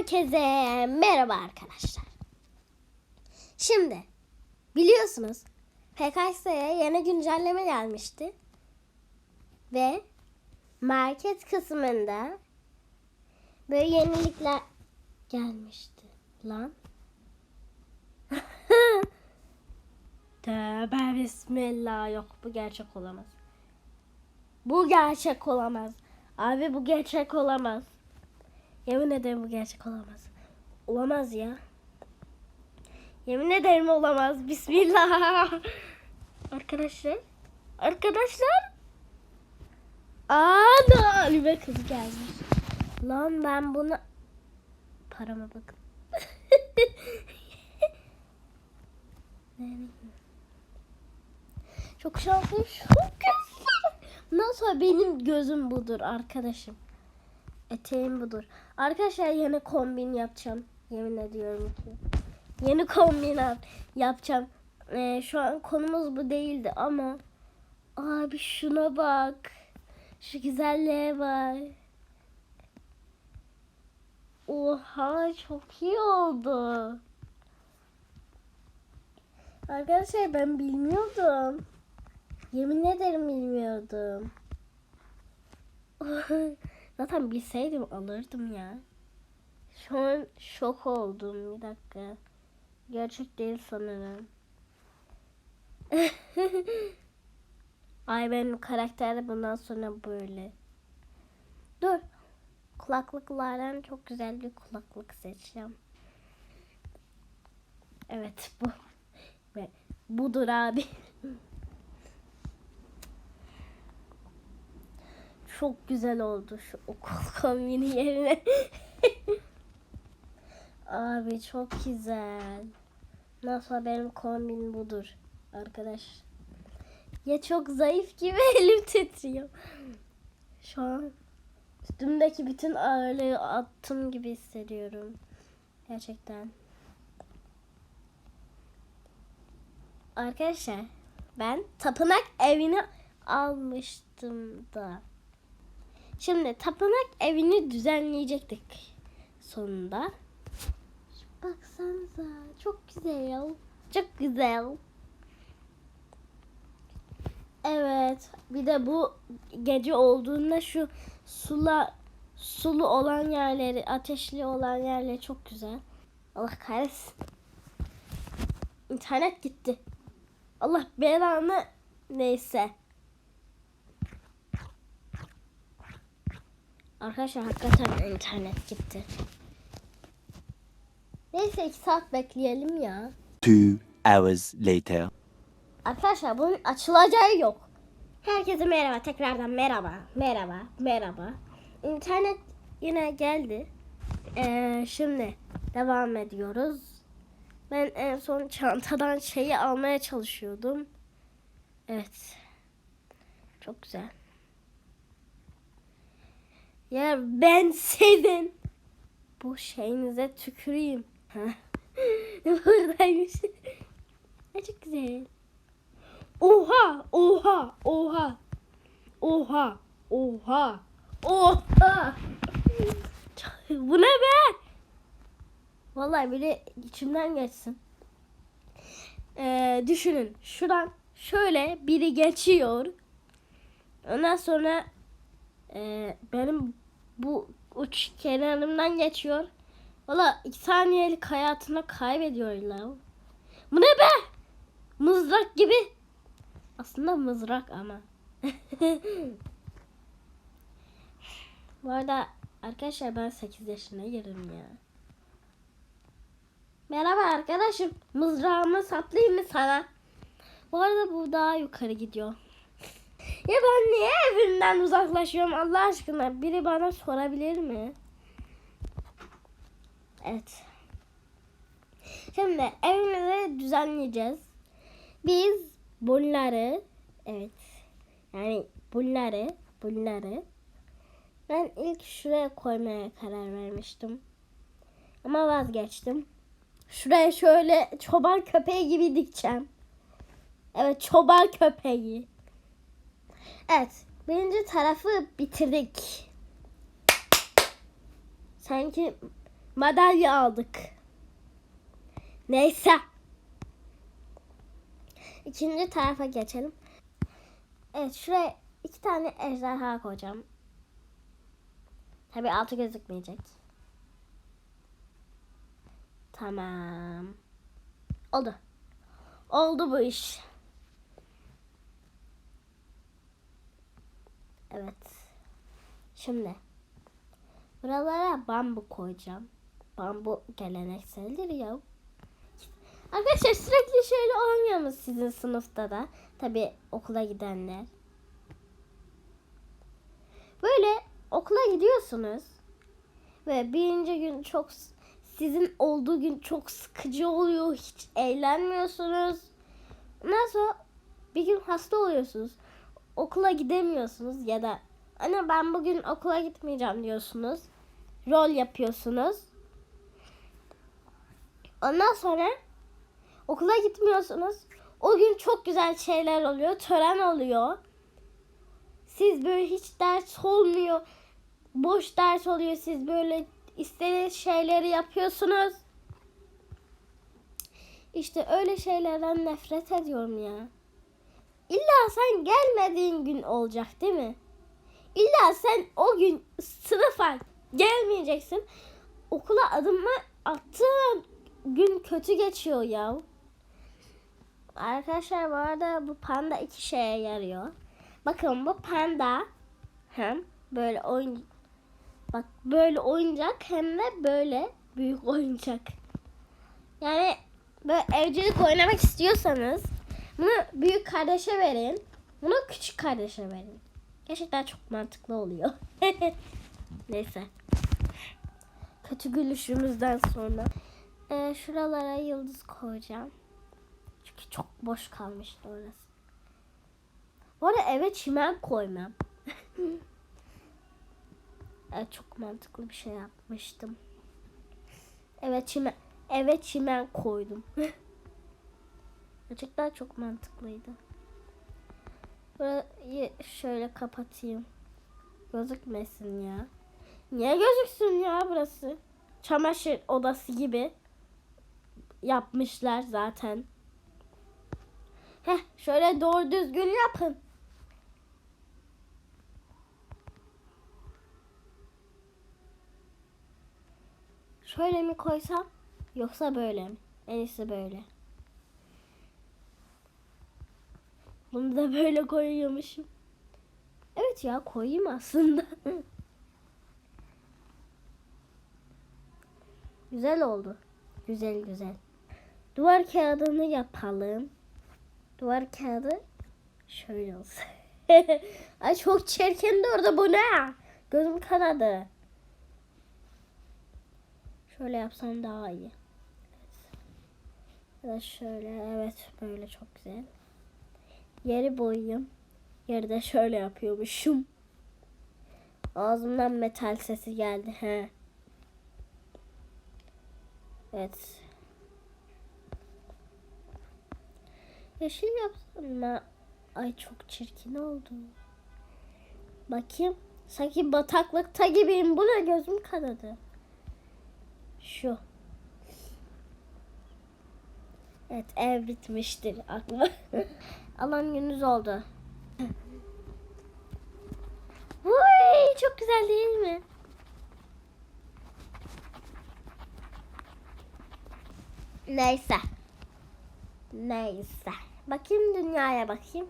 Herkese merhaba arkadaşlar. Şimdi biliyorsunuz PKS'ye yeni güncelleme gelmişti. Ve market kısmında böyle yenilikler gelmişti. Lan. Tövbe bismillah yok bu gerçek olamaz. Bu gerçek olamaz. Abi bu gerçek olamaz. Yemin ederim bu gerçek olamaz. Olamaz ya. Yemin ederim olamaz. Bismillah. Arkadaşlar. Arkadaşlar. Ana Halime kız gelmiş. Lan ben bunu parama bakın. Çok şanslı. Çok güzel. Bundan sonra benim gözüm budur arkadaşım. Eteğim budur. Arkadaşlar yeni kombin yapacağım. Yemin ediyorum ki. Yeni kombin yap- yapacağım. Ee, şu an konumuz bu değildi ama abi şuna bak. Şu güzelliğe bak. Oha çok iyi oldu. Arkadaşlar ben bilmiyordum. Yemin ederim bilmiyordum. Zaten bilseydim alırdım ya. Şu an şok oldum. Bir dakika. Gerçek değil sanırım. Ay benim karakter de bundan sonra böyle. Dur. Kulaklıklardan çok güzel bir kulaklık seçeceğim. Evet bu. Ve budur abi. Çok güzel oldu şu okul kombini yerine. Abi çok güzel. Nasıl benim kombin budur arkadaş. Ya çok zayıf gibi elim titriyor. Şu an üstümdeki bütün ağırlığı attım gibi hissediyorum. Gerçekten. Arkadaşlar ben tapınak evini almıştım da. Şimdi tapınak evini düzenleyecektik sonunda. Baksanıza çok güzel. Çok güzel. Evet. Bir de bu gece olduğunda şu sula sulu olan yerleri, ateşli olan yerleri çok güzel. Allah kahretsin. İnternet gitti. Allah belanı neyse. Arkadaşlar hakikaten internet gitti. Neyse iki saat bekleyelim ya. Two hours later. Arkadaşlar bunun açılacağı yok. Herkese merhaba. Tekrardan merhaba. Merhaba. Merhaba. İnternet yine geldi. Ee, şimdi devam ediyoruz. Ben en son çantadan şeyi almaya çalışıyordum. Evet. Çok güzel. Ya ben senin bu şeyinize tüküreyim. Buradaymış. Ay çok güzel. Oha, oha, oha. Oha, oha, oha. Bu ne be? Vallahi biri içimden geçsin. Ee, düşünün şuradan şöyle biri geçiyor. Ondan sonra e, benim bu uç kenarımdan geçiyor. Valla iki saniyelik hayatını kaybediyorlar. Bu ne be? Mızrak gibi. Aslında mızrak ama. Bu arada arkadaşlar ben 8 yaşına girdim ya. Merhaba arkadaşım. Mızrağımı saplayayım mı sana? Bu arada bu daha yukarı gidiyor. Ya ben niye evimden uzaklaşıyorum Allah aşkına? Biri bana sorabilir mi? Evet. Şimdi evimizi düzenleyeceğiz. Biz bunları evet yani bunları bunları ben ilk şuraya koymaya karar vermiştim. Ama vazgeçtim. Şuraya şöyle çoban köpeği gibi dikeceğim. Evet çoban köpeği. Evet birinci tarafı bitirdik. Sanki madalya aldık. Neyse. İkinci tarafa geçelim. Evet şuraya iki tane ejderha koyacağım. Tabii altı gözükmeyecek. Tamam. Oldu. Oldu bu iş. Evet. Şimdi buralara bambu koyacağım. Bambu gelenekseldir ya. Arkadaşlar sürekli şöyle olmuyor mu sizin sınıfta da? Tabi okula gidenler. Böyle okula gidiyorsunuz. Ve birinci gün çok sizin olduğu gün çok sıkıcı oluyor. Hiç eğlenmiyorsunuz. Ondan sonra bir gün hasta oluyorsunuz. Okula gidemiyorsunuz ya da anne ben bugün okula gitmeyeceğim diyorsunuz. Rol yapıyorsunuz. Ondan sonra okula gitmiyorsunuz. O gün çok güzel şeyler oluyor. Tören oluyor. Siz böyle hiç ders olmuyor. Boş ders oluyor. Siz böyle istediğiniz şeyleri yapıyorsunuz. İşte öyle şeylerden nefret ediyorum ya. İlla sen gelmediğin gün olacak değil mi? İlla sen o gün sınıfa gelmeyeceksin. Okula adımı attığın gün kötü geçiyor ya. Arkadaşlar bu arada bu panda iki şeye yarıyor. Bakın bu panda hem böyle oyun bak böyle oyuncak hem de böyle büyük oyuncak. Yani böyle evcilik oynamak istiyorsanız bunu büyük kardeşe verin. Bunu küçük kardeşe verin. Gerçekten çok mantıklı oluyor. Neyse. Kötü gülüşümüzden sonra. Ee, şuralara yıldız koyacağım. Çünkü çok boş kalmıştı orası. Bu arada eve çimen koymam. evet, çok mantıklı bir şey yapmıştım. Evet çimen, eve çimen koydum. Gerçekten çok mantıklıydı. Burayı şöyle kapatayım. Gözükmesin ya. Niye gözüksün ya burası? Çamaşır odası gibi yapmışlar zaten. Heh, şöyle doğru düzgün yapın. Şöyle mi koysam yoksa böyle mi? En iyisi böyle. Bunu da böyle koyuyormuşum. Evet ya koyayım aslında. güzel oldu. Güzel güzel. Duvar kağıdını yapalım. Duvar kağıdı şöyle olsun. Ay çok çirkin orada bu ne? Gözüm kanadı. Şöyle yapsam daha iyi. Evet. Ya şöyle evet böyle çok güzel. Yeri boyayayım. Yeri de şöyle yapıyormuşum. Ağzımdan metal sesi geldi. He. Evet. Yeşil yapsam mı? Ay çok çirkin oldu. Bakayım. Sanki bataklıkta gibiyim. Bu ne gözüm kanadı. Şu. Evet ev bitmiştir aklıma. Alan gününüz oldu. Vay çok güzel değil mi? Neyse. Neyse. Bakayım dünyaya bakayım.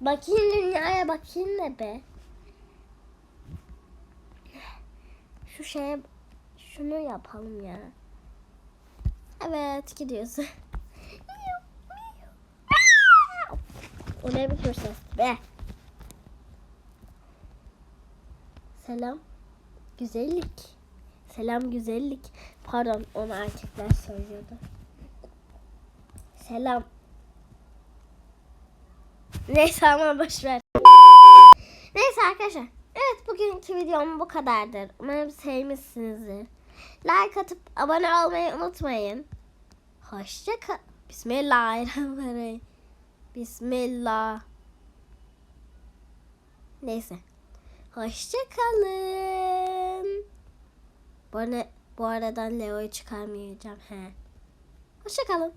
Bakayım dünyaya bakayım ne be. Şu şeye şunu yapalım ya. Evet gidiyoruz. o ne bir ses be. Selam. Güzellik. Selam güzellik. Pardon onu erkekler söylüyordu. Selam. Neyse ama boşver. Neyse arkadaşlar. Evet bugünkü videom bu kadardır. Umarım sevmişsinizdir. Like atıp abone olmayı unutmayın. Hoşça kal. Bismillahirrahmanirrahim. Bismillah. Neyse. Hoşça kalın. Bu arada Bu aradan Leo'yu çıkarmayacağım. He. Hoşçakalın.